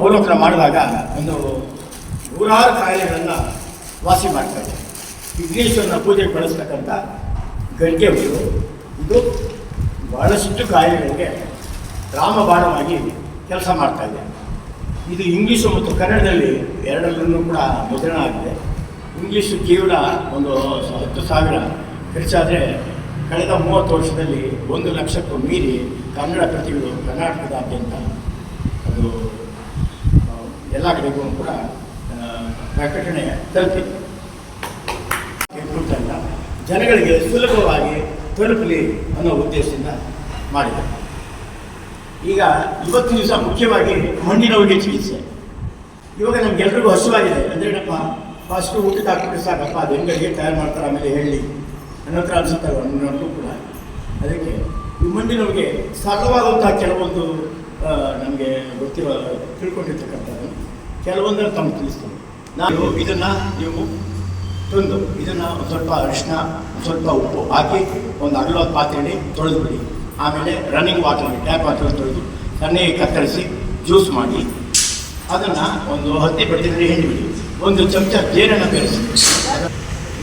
ಅವಲೋಕನ ಮಾಡಿದಾಗ ಒಂದು ನೂರಾರು ಕಾಯಿಲೆಗಳನ್ನು ವಾಸಿ ಮಾಡ್ತಾ ಇದೆ. ವಿಘ್ನೇಶ್ವರನ ಪೂಜೆಗೆ ಬಳಸ್ತಕ್ಕಂಥ ಗಂಟೆ ಹುಲ್ಲು. ಇದು ಬಹಳಷ್ಟು ಕಾಯಿಲೆಗಳಿಗೆ ರಾಮಬಾಣವಾಗಿ ಕೆಲಸ ಮಾಡ್ತಾ ಇದೆ. ಇದು ಇಂಗ್ಲೀಷು ಮತ್ತು ಕನ್ನಡದಲ್ಲಿ ಎರಡರಲ್ಲೂ ಕೂಡ ಮುದ್ರಣ ಆಗಿದೆ. ಇಂಗ್ಲೀಷು ಕೇವಲ ಒಂದು ಹತ್ತು ಸಾವಿರ ಖರ್ಚಾದರೆ ಕಳೆದ ಮೂವತ್ತು ವರ್ಷದಲ್ಲಿ ಒಂದು ಲಕ್ಷಕ್ಕೂ ಮೀರಿ ಕನ್ನಡ ಪ್ರತಿಗಳು ಕರ್ನಾಟಕದಾದ್ಯಂತ ಅದು ಎಲ್ಲ ಕಡೆಗೂ ಕೂಡ ಪ್ರಕಟಣೆ ತಲುಪಿದೆ. ಜನಗಳಿಗೆ ಸುಲಭವಾಗಿ ತಲುಪಲಿ ಅನ್ನೋ ಉದ್ದೇಶದಿಂದ ಮಾಡಿದೆ ಈಗ ಇವತ್ತು ದಿವಸ ಮುಖ್ಯವಾಗಿ ಮಣ್ಣಿನವರಿಗೆ ಚಿಕಿತ್ಸೆ. ಇವಾಗ ನಮ್ಗೆಲ್ರಿಗೂ ಹಸುವಾಗಿದೆ. ಅಂದರೆ ನಮ್ಮ ಫಸ್ಟು ಊಟಕ್ಕೆ ಹಾಕಿದ್ರೆ ಸಾಕಪ್ಪ, ಅದು ಹೆಂಗೆ ಹೇಗೆ ತಯಾರು ಮಾಡ್ತಾರೆ ಆಮೇಲೆ ಹೇಳಿ ನನ್ನ ಹತ್ರ ಅನಿಸುತ್ತಲ್ಲ ಅನ್ನೋದು ಕೂಡ. ಅದಕ್ಕೆ ಈ ಮಣ್ಣಿನವ್ರಿಗೆ ಸರಳವಾದಂತಹ ಕೆಲವೊಂದು ನಮಗೆ ಗೊತ್ತಿರೋ ತಿಳ್ಕೊಂಡಿರ್ತಕ್ಕಂಥದ್ದು ಕೆಲವೊಂದನ್ನು ತಮ್ಮ ತಿಳಿಸ್ತೀನಿ. ನಾನು ಇದನ್ನು ನೀವು ತಂದು ಇದನ್ನು ಸ್ವಲ್ಪ ಅರಿಶಿನ ಸ್ವಲ್ಪ ಉಪ್ಪು ಹಾಕಿ ಒಂದು ಅಗಲವಾದ ಪಾತ್ರೆಯಲ್ಲಿ ತೊಳೆದು ಬಿಡಿ ಆಮೇಲೆ ರನ್ನಿಂಗ್ ವಾಟರ್ ಟ್ಯಾಪ್ ವಾಟರ್ ತೊಳೆದು ಸಣ್ಣಗೆ ಕತ್ತರಿಸಿ ಜ್ಯೂಸ್ ಮಾಡಿ ಅದನ್ನು ಒಂದು ಹತ್ತಿ ಬಟ್ಟೆಯಲ್ಲಿ ಹಿಂಡಿಬಿಡಿ. ಒಂದು ಚಮಚ ಜೇನನ್ನು ಬೆರೆಸಿ.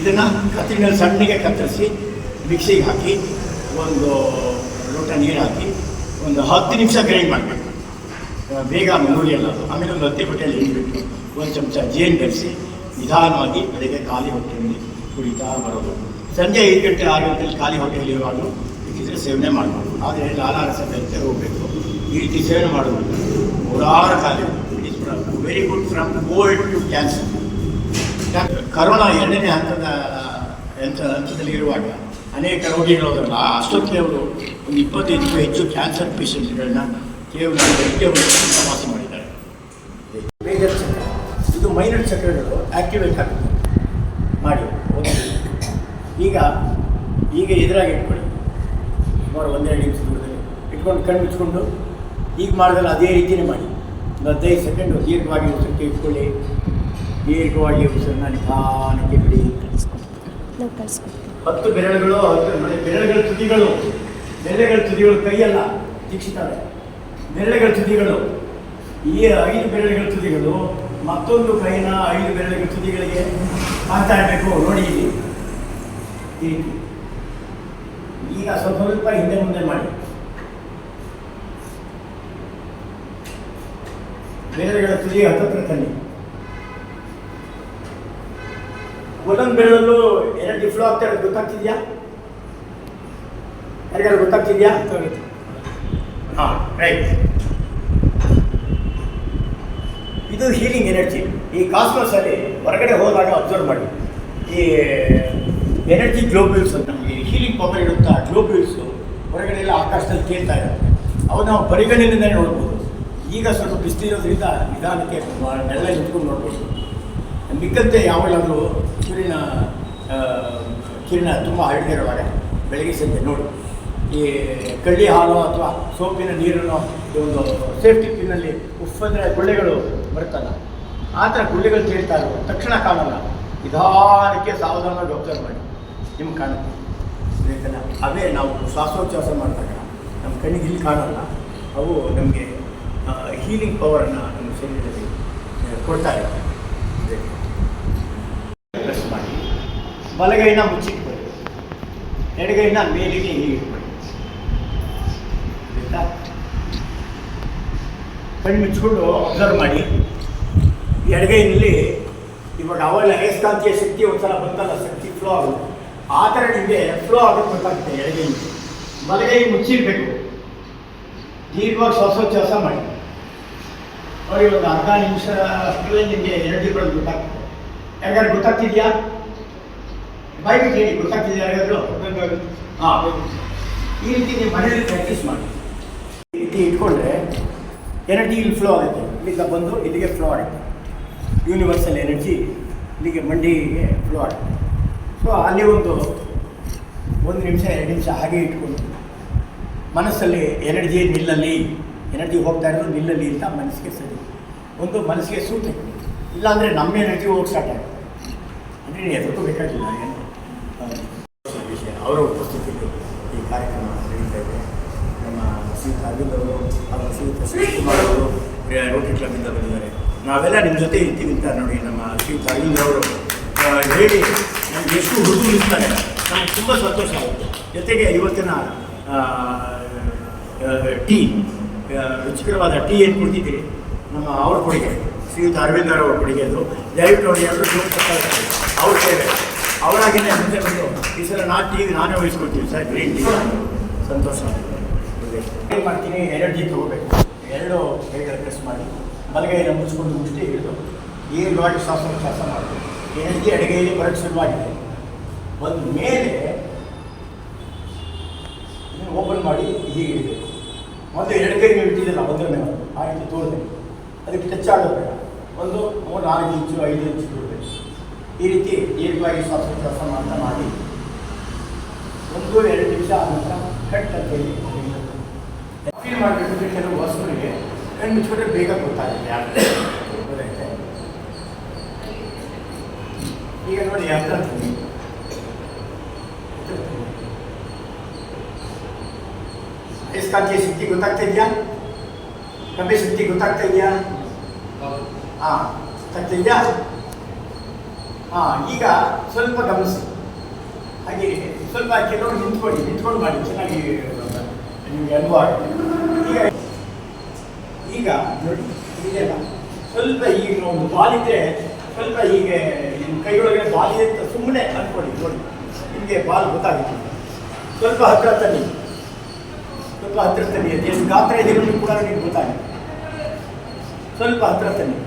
ಇದನ್ನು ಕತ್ತಿನ ಸಣ್ಣಗೆ ಕತ್ತರಿಸಿ ಮಿಕ್ಸಿಗೆ ಹಾಕಿ ಒಂದು ಲೋಟ ನೀರು ಹಾಕಿ ಒಂದು ಹತ್ತು ನಿಮಿಷ ಗ್ರೈಂಡ್ ಮಾಡಬೇಕು. ಬೇಗ ಮುರಿಯಲ್ಲ ಅದು. ಆಮೇಲೆ ಒಂದು ಹತ್ತಿ ಬಟ್ಟೆಯಲ್ಲಿ ಹಿಂಡ್ಬಿಟ್ಟು ಒಂದು ಚಮಚ ಜೇನು ಬೆರೆಸಿ ನಿಧಾನವಾಗಿ ಬೆಳಗ್ಗೆ ಖಾಲಿ ಹೊಟ್ಟೆಯಲ್ಲಿ ಕುಡಿತಾ ಬರೋದು. ಸಂಜೆ ಐದು ಗಂಟೆ ಆರು ಗಂಟೆಯಲ್ಲಿ ಖಾಲಿ ಹೊಟ್ಟೆಯಲ್ಲಿ ಇರುವಾಗ ಬೇಕಿದ್ರೆ ಸೇವನೆ ಮಾಡಬಹುದು ಆದರೆ ಲಾಲಾರಸ ಬೆರೆತೆ ಹೋಗಬೇಕು. ಈ ರೀತಿ ಸೇವನೆ ಮಾಡೋದು ನೂರಾರು ಖಾಲಿ it very good from cold to cancer corona ಎರಡನೇ ಹಂತದ, ಹಂತ, ಹಂತದಲ್ಲಿ ಇರುವಾಗ ಅನೇಕ ರೋಗಿಗಳು ಅದರಲ್ಲ. ಅಷ್ಟೊತ್ತಿಗೆ ಅವರು ಒಂದು ಇಪ್ಪತ್ತೈದಕ್ಕೂ ಹೆಚ್ಚು ಕ್ಯಾನ್ಸರ್ ಪೇಷಂಟ್ಗಳನ್ನ ಕೇವಲ ವಾಸಿ ಮಾಡಿದ್ದಾರೆ ಮೇಜರ್ ಚಕ್ರ ಇದು ಮೈನರ್ ಚಕ್ರಗಳು ಆಕ್ಟಿವೇಟ್ ಆಗುತ್ತೆ ಮಾಡಿ ಈಗ ಈಗ ಎದುರಾಗಿ ಇಟ್ಕೊಳ್ಳಿ. ಸುಮಾರು ಒಂದೆರಡು ನಿಮಿಷ ದೂರದಲ್ಲಿ ಇಟ್ಕೊಂಡು ಕಣ್ಣು ಮುಚ್ಕೊಂಡು ಈಗ ಮಾಡಿದ್ರೆ ಅದೇ ರೀತಿಯೇ ಮಾಡಿ. ಒಂದು ಹದಿನೈದು ಸೆಕೆಂಡ್ ದೀರ್ಘವಾಗಿ ಉಸಿರಕ್ಕೆ ಇಟ್ಕೊಳ್ಳಿ. ದೀರ್ಘವಾಗಿ ಉಸಿರನ್ನ ನಿಧಾನಕ್ಕೆ ಬಿಡಿ. ಹತ್ತು ಬೆರಳುಗಳು ಹತ್ತು ಬೆರಳುಗಳ ತುದಿಗಳು ಬೆರಳುಗಳ ತುದಿಗಳು ಕೈಯಲ್ಲ ದೀಕ್ಷಿತವೆ. ಬೆರಳುಗಳ ತುದಿಗಳು. ಈ ಐದು ಬೆರಳುಗಳ ತುದಿಗಳು ಮತ್ತೊಂದು ಕೈನ ಐದು ಬೆರಳುಗಳ ತುದಿಗಳಿಗೆ ಮಾತಾಡಬೇಕು ನೋಡಿ ಈಗ ಸ್ವಲ್ಪ ಸ್ವಲ್ಪ ಹಿಂದೆ ಮುಂದೆ ಮಾಡಿ. ಬೆರಳುಗಳ ತುದಿ ಹತ್ತತ್ರ ತನ್ನಿ. ಒಂದೊಂದು ಬೆರಳಲ್ಲೂ ಎರಡು ಫ್ಲೋ ಆಗ್ತಾ ಇರೋದು ಗೊತ್ತಾಗ್ತಿದ್ಯಾ? ಯಾರಿಗಾರು ಗೊತ್ತಾಗ್ತಿದ್ಯಾ? ಹಾಂ ರೈಟ್ ಇದು ಹೀಲಿಂಗ್ ಎನರ್ಜಿ ಈ ಕಾಸ್ಮೋಸಲ್ಲಿ ಹೊರಗಡೆ ಹೋದಾಗ ಅಬ್ಸರ್ವ್ ಮಾಡಿ. ಈ ಎನರ್ಜಿ ಗ್ಲೋಬ್ಯೂಲ್ಸ್ ಅಂತ ನಮಗೆ ಹೀಲಿಂಗ್ ಪವರ್ ಇರುತ್ತಾ ಗ್ಲೋಬ್ಯೂಲ್ಸು ಹೊರಗಡೆ ಎಲ್ಲ ಆಕಾಶದಲ್ಲಿ ಕೇಳ್ತಾ ಇರುತ್ತೆ. ಅವು ನಾವು ಪರಿಗಣನೆಯಿಂದ ನೋಡ್ಬೋದು. ಈಗ ಸ್ವಲ್ಪ ಬಿಸಿಲಿರೋದ್ರಿಂದ ನಿಧಾನಕ್ಕೆ ಎಲ್ಲ ಇಟ್ಕೊಂಡು ನೋಡ್ಬೋದು. ಮಿಕ್ಕಂತೆ ಯಾವಾಗಲಾದರೂ ಆ, ಕಿರಣ ತುಂಬ ಹರಡಿರುವಾಗ ಬೆಳಗ್ಗೆ ಸಂಜೆ ನೋಡಿ. ಈ ಕಳ್ಳಿ ಹಾಲು ಅಥವಾ ಸೋಪಿನ ನೀರನ್ನು ಒಂದು ಸೇಫ್ಟಿ ಪಿನ್ನಲ್ಲಿ ಉಫ್ ಅಂದರೆ ಗುಳ್ಳೆಗಳು ಬರುತ್ತಲ್ಲ, ಆ ಥರ ಗುಳ್ಳೆಗಳು ತೇಳ್ತಾ ಇರೋ ತಕ್ಷಣ ಕಾಣಲ್ಲ. ನಿಧಾನಕ್ಕೆ ಸಾವಧಾನವಾಗಿ ಡಾಕ್ಟರ್ ಮಾಡಿ. ನಿಮ್ಗೆ ಕಾಣುತ್ತೆ. ಸ್ನೇಹಿತನ ಅವೇ ನಾವು ಶ್ವಾಸೋಚ್ಛ್ವಾಸ ಮಾಡಿದಾಗ ನಮ್ಮ ಕಣ್ಣಿಗೆ ಇಲ್ಲಿ ಕಾಣಲ್ಲ. ಅವು ನಮಗೆ ಹೀಲಿಂಗ್ ಪವರನ್ನು ನಮ್ಮ ಶರೀರದಲ್ಲಿ ಕೊಡ್ತಾ ಇರುತ್ತೆ ಪ್ರೆಸ್ ಮಾಡಿ. ಬಲಗೈನ ಮುಚ್ಚಿಟ್ಕೊಳ್ಳಿ. ಎಡಗೈನ ಮೇಲಿಗೆ ಹೀಗೆ ಆಯ್ತಾ ಕಣ್ಣು ಮುಚ್ಚಿಕೊಂಡು ಅಬ್ಸರ್ವ್ ಮಾಡಿ. ಎಡಗೈನಲ್ಲಿ ಇವಾಗ ಅವೆಲ್ಲ ಅಯಸ್ಕಾಂತೀಯ ಶಕ್ತಿ ಒಂದ್ಸಲ ಬಂತಲ್ಲ ಶಕ್ತಿ ಫ್ಲೋ ಆಗುತ್ತೆ. ಆ ಥರ ನಿಮಗೆ ಫ್ಲೋ ಆಗೋದು ಗೊತ್ತಾಗುತ್ತೆ ಎಡಗೈನಲ್ಲಿ ಬಲಗೈ ಮುಚ್ಚಿರ್ಬೇಕು. ದೀರ್ಘವಾಗಿ ಶ್ವಾಸೋಚ್ಛ್ವಾಸ ಮಾಡಿ. ನೋಡಿ ಒಂದು ಅರ್ಧ ನಿಮಿಷ ಅಷ್ಟರಲ್ಲೇ ನಿಮಗೆ ಎನರ್ಜಿ ಬರೋದು ಗೊತ್ತಾಗ್ತದೆ ಯಾರಿಗಾರು ಗೊತ್ತಾಗ್ತಿದ್ಯಾ? ಬಿಟ್ಟು ಹೇಳಿ ಗೊತ್ತಾಗ್ತಿದ್ಯಾ ಯಾರಿಗಾದ್ರು? ಹಾಂ ಈ ರೀತಿ ನೀವು ಮನೆಯಲ್ಲಿ ಪ್ರಾಕ್ಟೀಸ್ ಮಾಡಿ. ರೀತಿ ಇಟ್ಕೊಂಡ್ರೆ ಎನರ್ಜಿ ಇಲ್ಲಿ ಫ್ಲೋ ಆಗುತ್ತೆ. ಇಲ್ಲಿಂದ ಬಂದು ಇಲ್ಲಿಗೆ ಫ್ಲೋ ಆಗುತ್ತೆ. ಯೂನಿವರ್ಸಲ್ ಎನರ್ಜಿ ಇಲ್ಲಿಗೆ ಮಂಡಿಗೆ ಫ್ಲೋ ಆಗುತ್ತೆ. ಸೊ ಅಲ್ಲಿ ಒಂದು ಒಂದು ನಿಮಿಷ, ಎರಡು ನಿಮಿಷ ಹಾಗೆ ಇಟ್ಕೊಂಡು ಮನಸ್ಸಲ್ಲಿ ಎನರ್ಜಿ ನಿಲ್ಲಲಿ ಎನರ್ಜಿ ಹೋಗ್ತಾ ಇರೋದು ನಿಲ್ಲಲಿ ಅಂತ ಮನಸ್ಸಿಗೆ ಸರಿ. ಒಂದು ಮನಸ್ಸಿಗೆ ಸೂತೆ. ಇಲ್ಲಾಂದರೆ ನಮ್ಮ ಎನರ್ಜಿ ಹೋಗಿ ಸ್ಟಾರ್ಟ್ ಆಗುತ್ತೆ. ಅಂದರೆ ಎದುರು ಬೇಕಾಗಿಲ್ಲ, ಏನು? ಅವರ ಉಪಸ್ಥಿತಿಯಲ್ಲಿ ಈ ಕಾರ್ಯಕ್ರಮ ನಡೀತಾ ಇದೆ. ನಮ್ಮ ಶ್ರೀಯುತ ಅರವಿಂದ್ ಅವರು ಹಾಗೂ ಶಿವಕುಮಾರ್ ಅವರು ರೋಟರಿ ಕ್ಲಬ್ಬಿಂದ ಬಂದಿದ್ದಾರೆ ನಾವೆಲ್ಲ ನಿಮ್ಮ ಜೊತೆ ಇರ್ತೀವಿ ಅಂತ ನೋಡಿ ನಮ್ಮ ಶ್ರೀಯುತ ಅರವಿಂದ್ ಅವರು ಹೇಳಿ ನಮ್ಗೆ ಎಷ್ಟು ಹುಡುಗರು ಇರ್ತಾರೆ. ನಮ್ಗೆ ತುಂಬ ಸಂತೋಷ ಆಗುತ್ತೆ. ಜೊತೆಗೆ ಇವತ್ತಿನ ಟೀ ರುಚಿಕರವಾದ ಟೀ ಏನು ಕುಡಿದಿದ್ದೀರಿ ನಮ್ಮ ಅವ್ರ ಕೊಡುಗೆ ಶ್ರೀಯುತ ಅರವಿಂದ್ ಅವರ ಕೊಡುಗೆ ಅದು. ದಯವಿಟ್ಟು ನೋಡಿ ಎಲ್ಲರೂ ಅವ್ರ ಸೇವೆ. ಅವರಾಗಿನೇ ಮುಂದೆ ಬಂದು ಈ ಸಲ ನಾ ಟೀ ನಾನೇ ವಹಿಸ್ಕೊಡ್ತೀನಿ ಸರ್, ಗ್ರೀನ್ ಟೀ. ಸಂತೋಷ. ಏನು ಮಾಡ್ತೀನಿ? ಎನರ್ಜಿ ತೊಗೋಬೇಕು. ಎರಡು ಬೇಗ ಪ್ರೆಸ್ ಮಾಡಿ. ಬಲಗೈನ ಮುಚ್ಕೊಂಡು ಮುಚ್ಚಿ ಹಿಡಿದು ಶಾಸನ ಶಾಸನ ಮಾಡಬೇಕು. ಎನರ್ಜಿ ಅಡುಗೆಯಲ್ಲಿ ಬರೋಕ್ಕೆ ಶುರುವಾಗಿದೆ ಒಂದು ಮೇಲೆ ಓಪನ್ ಮಾಡಿ ಹೀಗೆ ಇಡಬೇಕು. ಮೊದಲು ಎರಡು ಕೈ ನೀವು ಇಟ್ಟಿದ್ದಿಲ್ಲ ಒಂದರ ಮೇಲೆ. ಆ ರೀತಿ ತೋರಿದೆ. ಅದಕ್ಕೆ ಟಚ್ ಆಗೋದು ಬೇಡ ಒಂದು, ಮೂರು, ನಾಲ್ಕು ಇಂಚು, ಐದು ಇಂಚು ಬಿಡಬೇಕು ಈ ರೀತಿ ದೀರ್ಘವಾಗಿ ಶ್ವಾಸೋಚ್ಛ್ವಾಸ ಮಾಡ್ತಾ ಮಾಡಿ. ಒಂದು, ಎರಡು ನಿಮಿಷ ಆದ ನಂತರ ಕಟ್ ಅಂತ ಹೇಳಿ ಫೀಲ್ ಮಾಡಿಬಿಟ್ಟು ಕೆಲವು ವಸ್ತುಗಳಿಗೆ ಕಣ್ಣು ಬೇಗ ಗೊತ್ತಾಗುತ್ತೆ ಯಾರು ಈಗ ನೋಡಿ ಯಾವ ಥರ ತಿನ್ನಿ ಅಯಸ್ಕಾಂತೀಯ ಶಕ್ತಿ ಗೊತ್ತಾಗ್ತಾ ಇದೆಯಾ ಕಬ್ಬೆ ಶಕ್ತಿ ಗೊತ್ತಾಗ್ತಾ ಇದೆಯಾ ಹಾಂ ಗೊತ್ತಾಗ್ತಾ ಇದೆಯಾ ಈಗ ಸ್ವಲ್ಪ ಗಮನಿಸಿ ಹಾಗೆ ಸ್ವಲ್ಪ ಕೆಲವರು ನಿಂತ್ಕೊಳ್ಳಿ ನಿಂತ್ಕೊಂಡು ಮಾಡಿ ಚೆನ್ನಾಗಿ ನಿಮಗೆ ಅನುಭವ. ಈಗ ಸ್ವಲ್ಪ ಈಗ ಒಂದು ಬಾಲ್ ಇದ್ರೆ, ಸ್ವಲ್ಪ ಹೀಗೆ ನಿಮ್ಮ ಕೈಯೊಳಗೆ ಬಾಲ್ ಇದೆ ಅಂತ ಸುಮ್ಮನೆ ಅನ್ಕೊಳ್ಳಿ, ನೋಡಿ. ನಿಮಗೆ ಬಾಲ್ ಗೊತ್ತಾಗುತ್ತೆ. ಸ್ವಲ್ಪ ಹತ್ರ ತನ್ನಿ. ಸ್ವಲ್ಪ ಹತ್ರ ತನ್ನಿ. ಅದು ಎಷ್ಟು ಗಾತ್ರ ಇದೆಯೋ ಕೂಡ ನಿಮ್ಗೆ ಗೊತ್ತಾಗುತ್ತೆ. ಸ್ವಲ್ಪ ಹತ್ರ ತನ್ನಿ.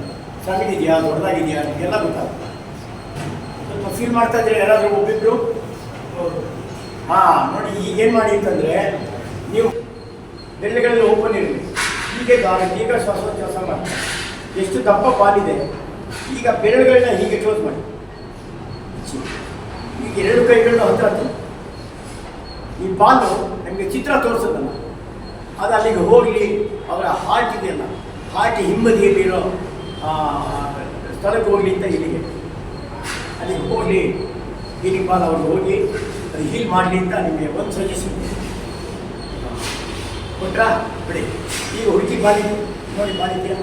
ಸಣ್ಣಗಿದೆಯಾ, ದೊಡ್ಡದಾಗಿದೆಯಾ, ನಿಮಗೆಲ್ಲ ಗೊತ್ತಾಗುತ್ತೆ. ಸ್ವಲ್ಪ ಫೀಲ್ ಮಾಡ್ತಾ ಇದ್ರೆ ಯಾರಾದರೂ ಒಬ್ಬಿಬ್ರು? ಹಾಂ, ನೋಡಿ, ಈಗ ಏನು ಮಾಡಿ ಅಂತಂದರೆ, ನೀವು ಬೆಳ್ಳೆಗಳಲ್ಲಿ ಓಪನ್ ಇರಲಿ. ಹೀಗೆ ಗಾಳಿ ಈಗ ಶ್ವಾಸೋಚ್ಛ್ವಾಸ ಮಾಡಿ. ಎಷ್ಟು ದಪ್ಪ ಪಾಲಿದೆ. ಈಗ ಬೆರಳುಗಳನ್ನ ಹೀಗೆ ಕ್ಲೋಸ್ ಮಾಡಿ. ಈಗ ಎರಡು ಕೈಗಳನ್ನ ಹತ್ರ. ಈ ಪಾಲು ನಮಗೆ ಚಿತ್ರ ತೋರಿಸೋದಲ್ಲ ಅದು ಅಲ್ಲಿಗೆ ಹೋಗಲಿ ಅವರ ಹಾರ್ಟ್ ಇದೆಯಲ್ಲ ಹಾರ್ಟ್ ಹಿಂಬದಿಯಲ್ಲಿರೋ ಆ, ಸ್ಥಳಕ್ಕೆ ಹೋಗಲಿ ಅಂತ ಇಲ್ಲಿಗೆ. ಅಲ್ಲಿಗೆ ಹೋಗಲಿ. ಹೀಲಿಂಗ್ ಬಾಲ್ ಅವ್ರಿಗೆ ಹೋಗಿ ಅದು ಹೀಲ್ ಮಾಡಲಿ ಅಂತ ನಿಮಗೆ ಒಂದು ಸಜೆಷನ್ ಕೊಟ್ರಾ? ಬಿಡಿ. ಈಗ ಹುಡುಕಿ ಬಾಲಿ ನೋಡಿ ಬಾಲಿದ್ಯಾ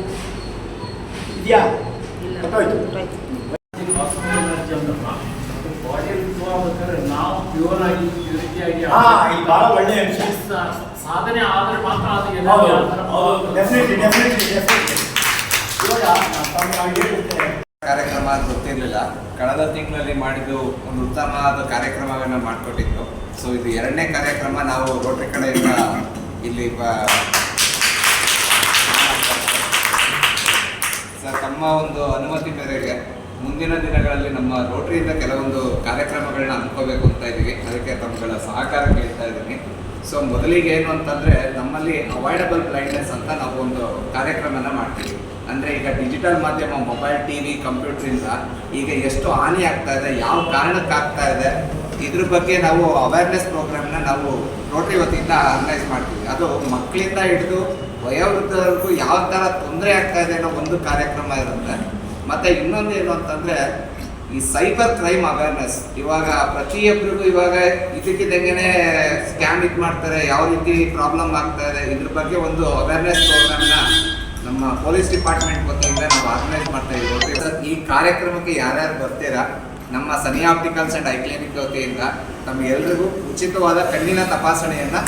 ಇದೆಯಾ? ಗೊತ್ತಾಯ್ತು. ನಾವು ಪ್ಯೂರ್ ಆಗಿ ವಿಷಯ. ಸಾಧನೆ ಆದರೆ ಮಾತ್ರ ಅದು ಡೆಫಿನೆಟ್ಲಿ ಡೆಫಿನೆಟ್ಲಿ ಡೆಫಿನೆಟ್ಲಿ ಇವಾಗ ಕಾರ್ಯಕ್ರಮ ಅಂತ ಗೊತ್ತಿರಲಿಲ್ಲ. ಕಳೆದ ತಿಂಗಳಲ್ಲಿ ಮಾಡಿದ್ದು ಒಂದು ಉತ್ತಮವಾದ ಕಾರ್ಯಕ್ರಮವನ್ನು ಮಾಡಿಕೊಟ್ಟಿದ್ದು. ಸೊ ಇದು ಎರಡನೇ ಕಾರ್ಯಕ್ರಮ ನಾವು ರೋಟರಿ ಕಡೆಯಿಂದ ಇಲ್ಲಿ ಸರ್, ತಮ್ಮ ಒಂದು ಅನುಮತಿ ಮೇರೆಗೆ ಮುಂದಿನ ದಿನಗಳಲ್ಲಿ ನಮ್ಮ ರೋಟರಿಯಿಂದ ಕೆಲವೊಂದು ಕಾರ್ಯಕ್ರಮಗಳನ್ನ ಅನ್ಕೋಬೇಕು ಅಂತ ಇದ್ದೀವಿ. ಅದಕ್ಕೆ ತಮ್ಮಗಳ ಸಹಕಾರ ಕೇಳ್ತಾ ಇದ್ದೀನಿ. ಸೊ ಮೊದಲಿಗೆ ಏನು ಅಂತಂದರೆ ನಮ್ಮಲ್ಲಿ ಅವಾಯ್ಡಬಲ್ ಬ್ಲೈಂಡ್ನೆಸ್ ಅಂತ ನಾವು ಒಂದು ಕಾರ್ಯಕ್ರಮನ ಮಾಡ್ತೀವಿ. ಅಂದರೆ ಈಗ ಡಿಜಿಟಲ್ ಮಾಧ್ಯಮ ಮೊಬೈಲ್ ಟಿ ವಿ ಕಂಪ್ಯೂಟ್ರಿಂದ ಈಗ ಎಷ್ಟು ಹಾನಿ ಆಗ್ತಾ ಇದೆ, ಯಾವ ಕಾರಣಕ್ಕಾಗ್ತಾ ಇದೆ, ಇದ್ರ ಬಗ್ಗೆ ನಾವು ಅವೇರ್ನೆಸ್ ಪ್ರೋಗ್ರಾಮ್ನ ನಾವು ರೋಟರಿ ಇವತ್ತಿಂದ ಆರ್ಗನೈಸ್ ಮಾಡ್ತೀವಿ. ಅದು ಮಕ್ಕಳಿಂದ ಹಿಡಿದು ವಯೋವೃದ್ಧರಿಗೂ ಯಾವ ಥರ ತೊಂದರೆ ಆಗ್ತಾ ಇದೆ ಅನ್ನೋ ಒಂದು ಕಾರ್ಯಕ್ರಮ ಇರುತ್ತೆ. ಮತ್ತು ಇನ್ನೊಂದು ಏನು ಅಂತಂದರೆ, ಈ ಸೈಬರ್ ಕ್ರೈಮ್ ಅವೇರ್ನೆಸ್, ಇವಾಗ ಪ್ರತಿಯೊಬ್ಬರಿಗೂ ಇವಾಗ ಇದಕ್ಕಿದ್ದಂಗೆ ಸ್ಕ್ಯಾಮ್ ಇದು ಮಾಡ್ತಾರೆ, ಯಾವ ರೀತಿ ಪ್ರಾಬ್ಲಮ್ ಆಗ್ತಾ ಇದೆ, ಇದ್ರ ಬಗ್ಗೆ ಒಂದು ಅವೇರ್ನೆಸ್ ಪ್ರೋಗ್ರಾಮ್ನ ನಮ್ಮ ಪೊಲೀಸ್ ಡಿಪಾರ್ಟ್ಮೆಂಟ್ ವತಿಯಿಂದ ನಾವು ಆರ್ಗನೈಸ್ ಮಾಡ್ತಾ ಇದ್ದೀವಿ. ಈ ಕಾರ್ಯಕ್ರಮಕ್ಕೆ ಯಾರ್ಯಾರು ಬರ್ತೀರಾ? ನಮ್ಮ ಸನಿ ಆಪ್ಟಿಕಲ್ಸ್ ಆ್ಯಂಡ್ ಐ ಕ್ಲಿನಿಕ್ ವತಿಯಿಂದ ತಮಗೆಲ್ರಿಗೂ ಉಚಿತವಾದ ಕಣ್ಣಿನ ತಪಾಸಣೆಯನ್ನು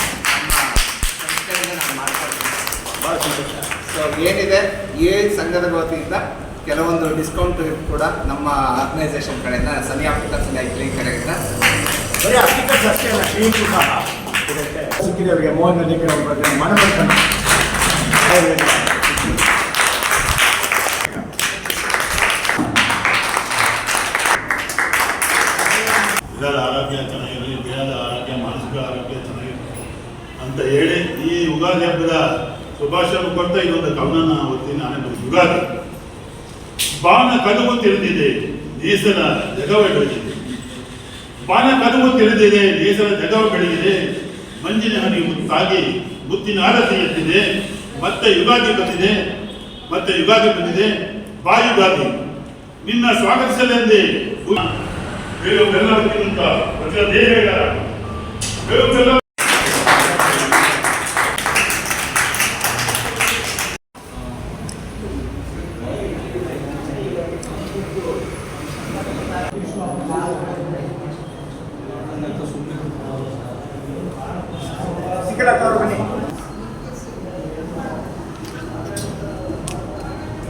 ಭಾಳ ಸಂತೋಷ. ಸೊ ಏನಿದೆ? ಈ ಸಂಘದ ವತಿಯಿಂದ ಕೆಲವೊಂದು ಡಿಸ್ಕೌಂಟ್ ಕೂಡ ನಮ್ಮ ಆರ್ಗನೈಸೇಷನ್ ಕಡೆಯಿಂದ ಸನಿ ಆಫ್ರಿಕಾ ಸನಿ ಐ ಕ್ಲಿನಿಕ್ ಕಡೆಯಿಂದ. ಬರೀ ಅಪ್ಲಿಕೇಶನ್ ಅಷ್ಟೇ ಅಲ್ಲ ಕ್ಲೀನಿಕ್ ಸಿಕ್ಕಿದವರಿಗೆ ಮೋಹನ್ ಹಬ್ಬದ ಶುಭಾಶಯ ಕೊಡ್ತಾ ಇದೊಂದು ಕವನ ಓದ್ತೀನಿ ನಾನೇ. ಯುಗಾದಿ. ಬಾನ ಕದವು ತಿಳಿದಿದೆ ದೇಶದ ಜಗವ ಬೆಳೆದಿದೆ. ಬಾನ ಕದವು ತಿಳಿದಿದೆ ದೇಶದ ಜಗವ ಬೆಳೆದಿದೆ. ಮಂಜಿನ ಹನಿ ಮುತ್ತಾಗಿ ಮುತ್ತಿನ ಆರತಿ ಎತ್ತಿದೆ. ಮತ್ತೆ ಯುಗಾದಿ ಬಂದಿದೆ, ಮತ್ತೆ ಯುಗಾದಿ ಬಂದಿದೆ. ಬಾ ಯುಗಾದಿ. ನಿನ್ನ ಸ್ವಾಗತಿಸಲೆಂದೇ ಬೇರೆ ಬೆಲ್ಲ ಪ್ರಜಾ ಬೇಗ